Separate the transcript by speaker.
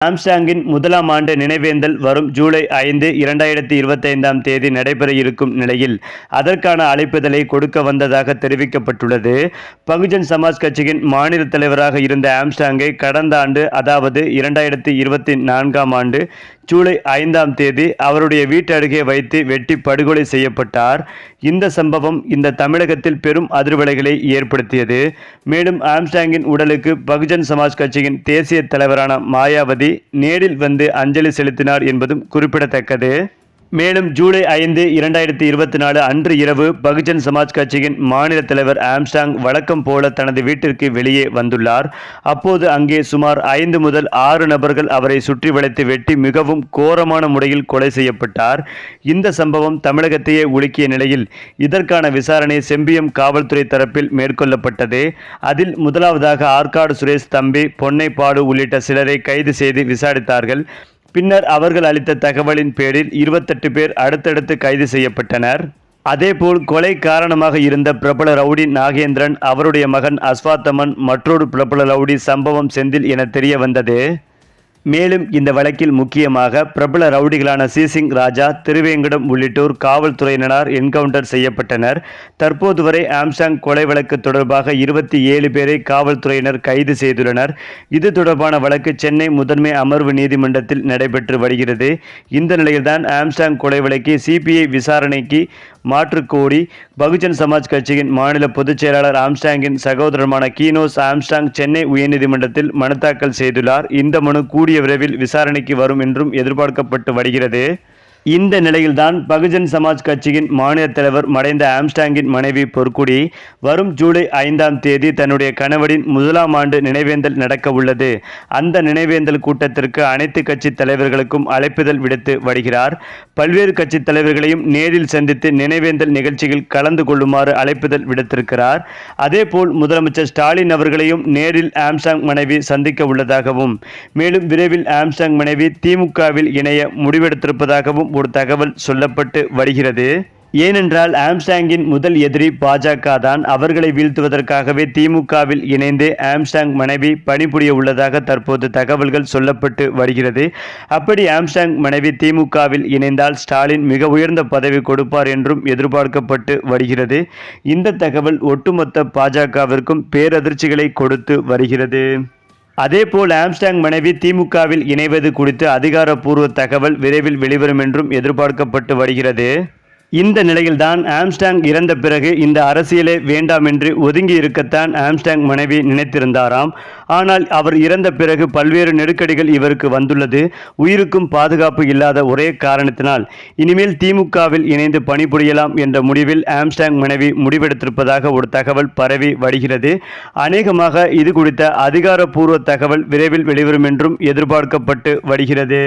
Speaker 1: ஆம்சாங்கின் முதலாம் ஆண்டு நினைவேந்தல் வரும் ஜூலை ஐந்து இரண்டாயிரத்தி இருபத்தைந்தாம் தேதி நடைபெற இருக்கும் நிலையில் அதற்கான அழைப்புதலை கொடுக்க வந்ததாக தெரிவிக்கப்பட்டுள்ளது. பகுஜன் சமாஜ் கட்சியின் மாநில தலைவராக இருந்த ஆம்ஸ்டாங்கை கடந்த ஆண்டு அதாவது இரண்டாயிரத்தி இருபத்தி நான்காம் ஆண்டு ஜூலை ஐந்தாம் தேதி அவருடைய வீட்டு அருகே வைத்து வெட்டி படுகொலை செய்யப்பட்டார். இந்த சம்பவம் இந்த தமிழகத்தில் பெரும் அதிர்வலைகளை ஏற்படுத்தியது. மேலும் ஆம்ஸ்டாங்கின் உடலுக்கு பகுஜன் சமாஜ் கட்சியின் தேசிய தலைவரான மாயாவதி நேரில் வந்து அஞ்சலி செலுத்தினார் என்பதும் குறிப்பிடத்தக்கது. மேலும் ஜூலை ஐந்து இரண்டாயிரத்தி இருபத்தி நாலு அன்று இரவு பகுஜன் சமாஜ் கட்சியின் மாநில தலைவர் ஆம்ஸ்டாங் வழக்கம் போல தனது வீட்டிற்கு வெளியே வந்துள்ளார். அப்போது அங்கே சுமார் ஐந்து முதல் ஆறு நபர்கள் அவரை சுற்றி வளைத்து வெட்டி மிகவும் கோரமான முறையில் கொலை செய்யப்பட்டார். இந்த சம்பவம் தமிழகத்தையே உலுக்கிய நிலையில் இதற்கான விசாரணை செம்பியம் காவல்துறை தரப்பில் மேற்கொள்ளப்பட்டது. அதில் முதலாவதாக ஆற்காடு சுரேஷ் தம்பி பொன்னைப்பாடு உள்ளிட்ட சிலரை கைது செய்து விசாரித்தார்கள். பின்னர் அவர்கள் அளித்த தகவலின் பேரில் இருபத்தெட்டு பேர் அடுத்தடுத்து கைது செய்யப்பட்டனர். அதேபோல் கொலை காரணமாக இருந்த பிரபல ரவுடி நாகேந்திரன் அவருடைய மகன் அஸ்வாத்தமன் மற்றொரு பிரபல ரவுடி சம்பவம் செந்தில் என தெரிய வந்தது. மேலும் இந்த வழக்கில் முக்கியமாக பிரபல ரவுடிகளான சீசிங் ராஜா திருவேங்கடம் உள்ளிட்டோர் காவல்துறையினரால் என்கவுண்டர் செய்யப்பட்டனர். தற்போது வரை ஆம்சாங் கொலை வழக்கு தொடர்பாக இருபத்தி ஏழு பேரை காவல்துறையினர் கைது செய்துள்ளனர். இது தொடர்பான வழக்கு சென்னை முதன்மை அமர்வு நீதிமன்றத்தில் நடைபெற்று வருகிறது. இந்த நிலையில்தான் ஆம்ஸ்டாங் கொலை வழக்கை சிபிஐ விசாரணைக்கு மாற்று கோரி பகுஜன் சமாஜ் கட்சியின் மாநில பொதுச் செயலாளர் ஆம்ஸ்டாங்கின் சகோதரமான கீனோஸ் ஆம்ஸ்டாங் சென்னை உயர்நீதிமன்றத்தில் மனு தாக்கல் செய்துள்ளார். இந்த மனு கூடிய கூடிய விரைவில் விசாரணைக்கு வரும் என்றும் எதிர்பார்க்கப்பட்டு வருகிறது. இந்த நிலையில்தான் பகுஜன் சமாஜ் கட்சியின் மாநில தலைவர் மறைந்த ஆம்ஸ்டாங்கின் மனைவி பொற்குடி வரும் ஜூலை ஐந்தாம் தேதி தன்னுடைய கணவரின் முதலாம் ஆண்டு நினைவேந்தல் நடக்க உள்ளது. அந்த நினைவேந்தல் கூட்டத்திற்கு அனைத்து கட்சி தலைவர்களுக்கும் அழைப்புதல் விடுத்து வருகிறார். பல்வேறு கட்சி தலைவர்களையும் நேரில் சந்தித்து நினைவேந்தல் நிகழ்ச்சியில் கலந்து கொள்ளுமாறு அழைப்புதல் விடுத்திருக்கிறார். அதேபோல் முதலமைச்சர் ஸ்டாலின் அவர்களையும் நேரில் ஆம்ஸ்டாங் மனைவி சந்திக்க உள்ளதாகவும் மேலும் விரைவில் ஆம்ஸ்டாங் மனைவி திமுகவில் இணைய முடிவெடுத்திருப்பதாகவும் ஒரு தகவல் சொல்லப்பட்டு வருகிறது. ஏனென்றால் ஆம்ஸ்டாங்கின் முதல் எதிரி பாஜக தான் அவர்களை வீழ்த்துவதற்காகவே திமுகவில் இணைந்து ஆம்ஸ்டாங் மனைவி பணிபுரிய உள்ளதாக தற்போது தகவல்கள் சொல்லப்பட்டு வருகிறது. அப்படி ஆம்ஸ்டாங் மனைவி திமுகவில் இணைந்தால் ஸ்டாலின் மிக உயர்ந்த பதவி கொடுப்பார் என்றும் எதிர்பார்க்கப்பட்டு வருகிறது. இந்த தகவல் ஒட்டுமொத்த பாஜகவிற்கும் பேரதிர்ச்சிகளை கொடுத்து வருகிறது. அதேபோல் ஆம்ஸ்டாங் மனைவி திமுகவில் இணைவது குறித்து அதிகாரப்பூர்வ தகவல் விரைவில் வெளிவரும் என்றும் எதிர்பார்க்கப்பட்டு வருகிறது. இந்த நிலையில்தான் ஆம்ஸ்டாங் இறந்த பிறகு இந்த அரசியலே வேண்டாம் என்று ஒதுங்கி இருக்கத்தான் ஆம்ஸ்டாங் மனைவி நினைத்திருந்தாராம். ஆனால் அவர் இறந்த பிறகு பல்வேறு நெருக்கடிகள் இவருக்கு வந்துள்ளது. உயிருக்கும் பாதுகாப்பு இல்லாத ஒரே காரணத்தினால் இனிமேல் திமுகவில் இணைந்து பணிபுரியலாம் என்ற முடிவில் ஆம்ஸ்டாங் மனைவி முடிவெடுத்திருப்பதாக ஒரு தகவல் பரவி வருகிறது. அநேகமாக இது குறித்த அதிகாரப்பூர்வ தகவல் விரைவில் வெளிவரும் என்றும் எதிர்பார்க்கப்பட்டு வருகிறது.